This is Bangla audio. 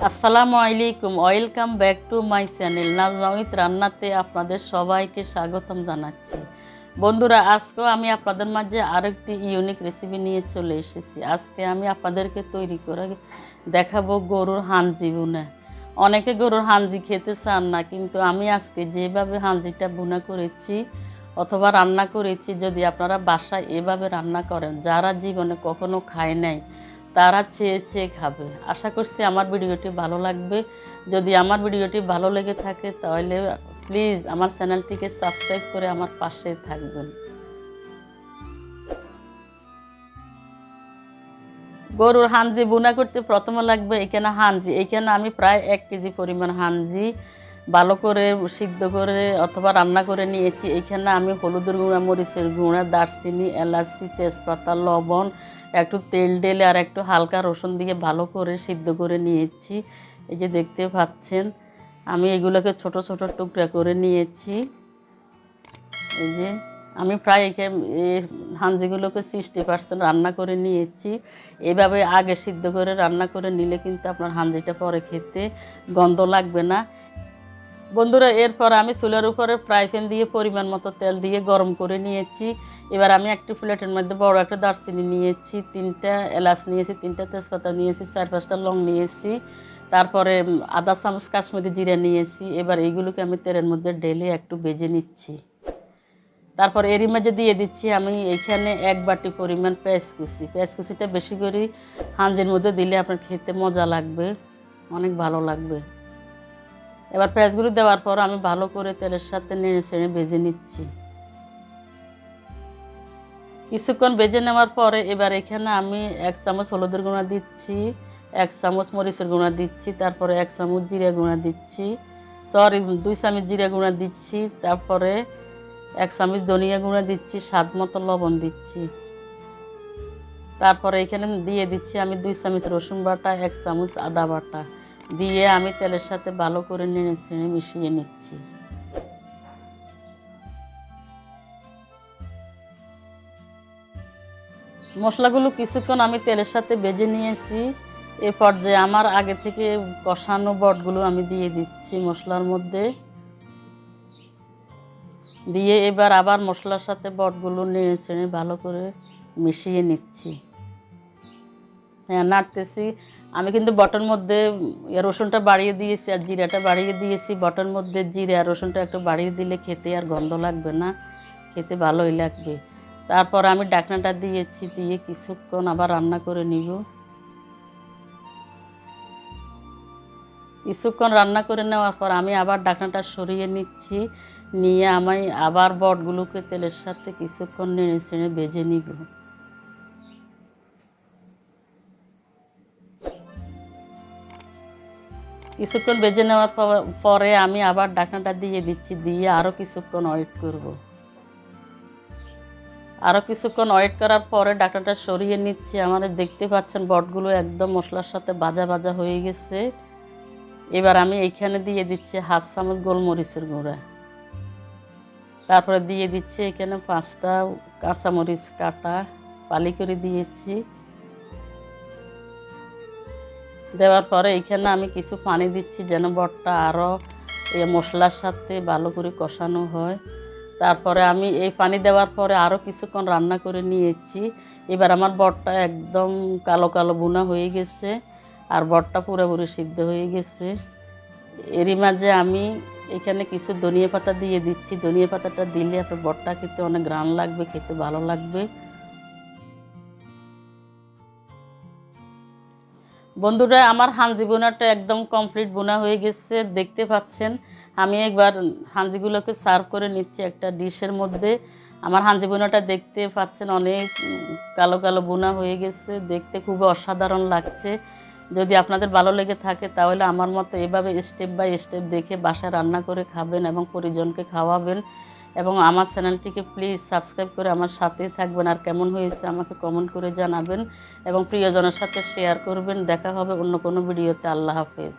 আসসালামু আলাইকুম, welcome back to my channel. নাজমাউত রান্নাতে আপনাদের সবাইকে স্বাগতম জানাচ্ছি। বন্ধুরা, আজকেও আমি আপনাদের মাঝে আরেকটি ইউনিক রেসিপি নিয়ে চলে এসেছি। আজকে আমি আপনাদেরকে তৈরি করে দেখাবো গরুর হানজি বুনা অনেকে গরুর হানজি খেতে চান না, কিন্তু আমি আজকে যেভাবে হানজিটা বুনা করেছি অথবা রান্না করেছি, যদি আপনারা বাসায় এভাবে রান্না করেন, যারা জীবনে কখনো খায় নাই তারা চেয়ে চেয়ে খাবে। আশা করছি আমার ভিডিওটি ভালো লাগবে। যদি আমার ভিডিওটি ভালো লেগে থাকে তাহলে প্লিজ আমার চ্যানেলটিকে সাবস্ক্রাইব করে আমার পাশে থাকবেন। গরুর হানজি বুনা করতে প্রথমে লাগবে এখানে হানজি। এখানে আমি প্রায় এক কেজি পরিমাণ হানজি ভালো করে সিদ্ধ করে অথবা রান্না করে নিয়েছি। এখানে আমি হলুদের গুঁড়া, মরিচের গুঁড়া, দারচিনি, এলাচি, তেজপাতা, লবণ একটু তেল ঢেলে আর একটু হালকা রসুন দিয়ে ভালো করে সিদ্ধ করে নিয়েছি। এই যে দেখতে পাচ্ছেন, আমি এগুলোকে ছোট ছোট টুকরা করে নিয়েছি। এই যে আমি প্রায় একে হাঁজিগুলোকে সিক্সটি পার্সেন্ট রান্না করে নিয়েছি। এভাবে আগে সিদ্ধ করে রান্না করে নিলে কিন্তু আপনার হাঁজিটা পরে খেতে গন্ধ লাগবে না। বন্ধুরা, এরপর আমি চুলার উপরে ফ্রাই প্যান দিয়ে পরিমাণ মতো তেল দিয়ে গরম করে নিয়েছি। এবার আমি একটি প্লেটের মধ্যে বড় একটা দারচিনি নিয়েছি, তিনটা এলাচ নিয়েছি, তিনটা তেজপাতা নিয়েছি, চার পাঁচটা লং নিয়েছি। তারপরে আদা চামচ কাশ্মীরি জিরা নিয়েছি। এবার এইগুলোকে আমি তেলের মধ্যে ঢেলে একটু বেজে নিচ্ছি। তারপর এরই মাঝে দিয়ে দিচ্ছি আমি এইখানে এক বাটি পরিমাণ পেঁয়াজ কুচি। পেঁয়াজ কুচিটা বেশি করে হাঁজের মধ্যে দিলে আপনার খেতে মজা লাগবে, অনেক ভালো লাগবে। এবার পেঁয়াজগুলো দেওয়ার পর আমি ভালো করে তেলের সাথে নেড়ে চেড়ে ভেজে নিচ্ছি। কিছুক্ষণ ভেজে নেওয়ার পরে এবার এখানে আমি এক চামচ হলুদের গুঁড়া দিচ্ছি, এক চামচ মরিচের গুঁড়া দিচ্ছি, তারপরে এক চামচ জিরা গুঁড়া দিচ্ছি সরি দুই চামচ জিরা গুঁড়া দিচ্ছি, তারপরে এক চামচ ধনিয়া গুঁড়া দিচ্ছি, স্বাদ মতো লবণ দিচ্ছি। তারপরে এখানে দিয়ে দিচ্ছি আমি দুই চামচ রসুন বাটা, এক চামচ আদা বাটা। দিয়ে আমি তেলের সাথে ভালো করে নেড়ে চেড়ে মিশিয়ে নিচ্ছি। মশলাগুলো কিছুক্ষণ আমি তেলের সাথে বেজে নিয়েছি। এ পর্যায়ে আমার আগে থেকে কষানো বটগুলো আমি দিয়ে দিচ্ছি মশলার মধ্যে। দিয়ে এবার আবার মশলার সাথে বটগুলো নেড়ে চেড়ে ভালো করে মিশিয়ে নিচ্ছি। হ্যাঁ নাড়তেছি। আমি কিন্তু বটন মধ্যে রসুনটা বাড়িয়ে দিয়েছি আর জিরাটা বাড়িয়ে দিয়েছি। বটন মধ্যে জিরে আর রসুনটা একটু বাড়িয়ে দিলে খেতে আর গন্ধ লাগবে না, খেতে ভালোই লাগবে। তারপর আমি ডাকনাটা দিয়েছি, দিয়ে কিছুক্ষণ আবার রান্না করে নিব। কিছুক্ষণ রান্না করে নেওয়ার পর আমি আবার ডাকনাটা সরিয়ে নিচ্ছি, নিয়ে আমি আবার বটগুলোকে তেলের সাথে কিছুক্ষণ নেড়ে চেড়ে ভেজে নিব। কিছুক্ষণ বেজে নেওয়ার পর- আমি আবার ডাকনাটা দিয়ে দিচ্ছি, দিয়ে আরও কিছুক্ষণ ওয়েট করব। আরও কিছুক্ষণ ওয়েট করার পরে ডাকনাটা সরিয়ে নিচ্ছি। আমার দেখতে পাচ্ছেন বটগুলো একদম মশলার সাথে বাজা বাজা হয়ে গেছে। এবার আমি এইখানে দিয়ে দিচ্ছি হাফ চামচ গোলমরিচের গুঁড়া। তারপরে দিয়ে দিচ্ছি এখানে পাঁচটা কাঁচামরিচ কাটা পালি করে দিয়েছি। দেওয়ার পরে এইখানে আমি কিছু পানি দিচ্ছি যেন বটটা আরও মশলার সাথে ভালো করে কষানো হয়। তারপরে আমি এই পানি দেওয়ার পরে আরও কিছুক্ষণ রান্না করে নিয়েছি। এবার আমার বটটা একদম কালো কালো বোনা হয়ে গেছে আর বটটা পুরোপুরি সিদ্ধ হয়ে গেছে। এরই মাঝে আমি এখানে কিছু ধনিয়া পাতা দিয়ে দিচ্ছি। ধনিয়া পাতাটা দিলে আপনার বটটা খেতে অনেক গ্রান লাগবে, খেতে ভালো লাগবে। বন্ধুরা, আমার হাঞ্জি বোনাটা একদম কমপ্লিট বোনা হয়ে গেছে, দেখতে পাচ্ছেন। আমি একবার হাঞ্জিগুলোকে সার্ভ করে নিচ্ছি একটা ডিশের মধ্যে। আমার হাঞ্জি বোনাটা দেখতে পাচ্ছেন, অনেক কালো কালো বোনা হয়ে গেছে, দেখতে খুব অসাধারণ লাগছে। যদি আপনাদের ভালো লেগে থাকে, তাহলে আমার মতো এভাবে স্টেপ বাই স্টেপ দেখে বাসায় রান্না করে খাবেন এবং পরিজনকে খাওয়াবেন। এবং আমার চ্যানেলটিকে প্লিজ সাবস্ক্রাইব করে আমার সাথেই থাকবেন। আর কেমন হয়েছে আমাকে কমেন্ট করে জানাবেন এবং প্রিয়জনের সাথে শেয়ার করবেন। দেখা হবে অন্য কোনো ভিডিওতে আল্লাহ হাফেজ।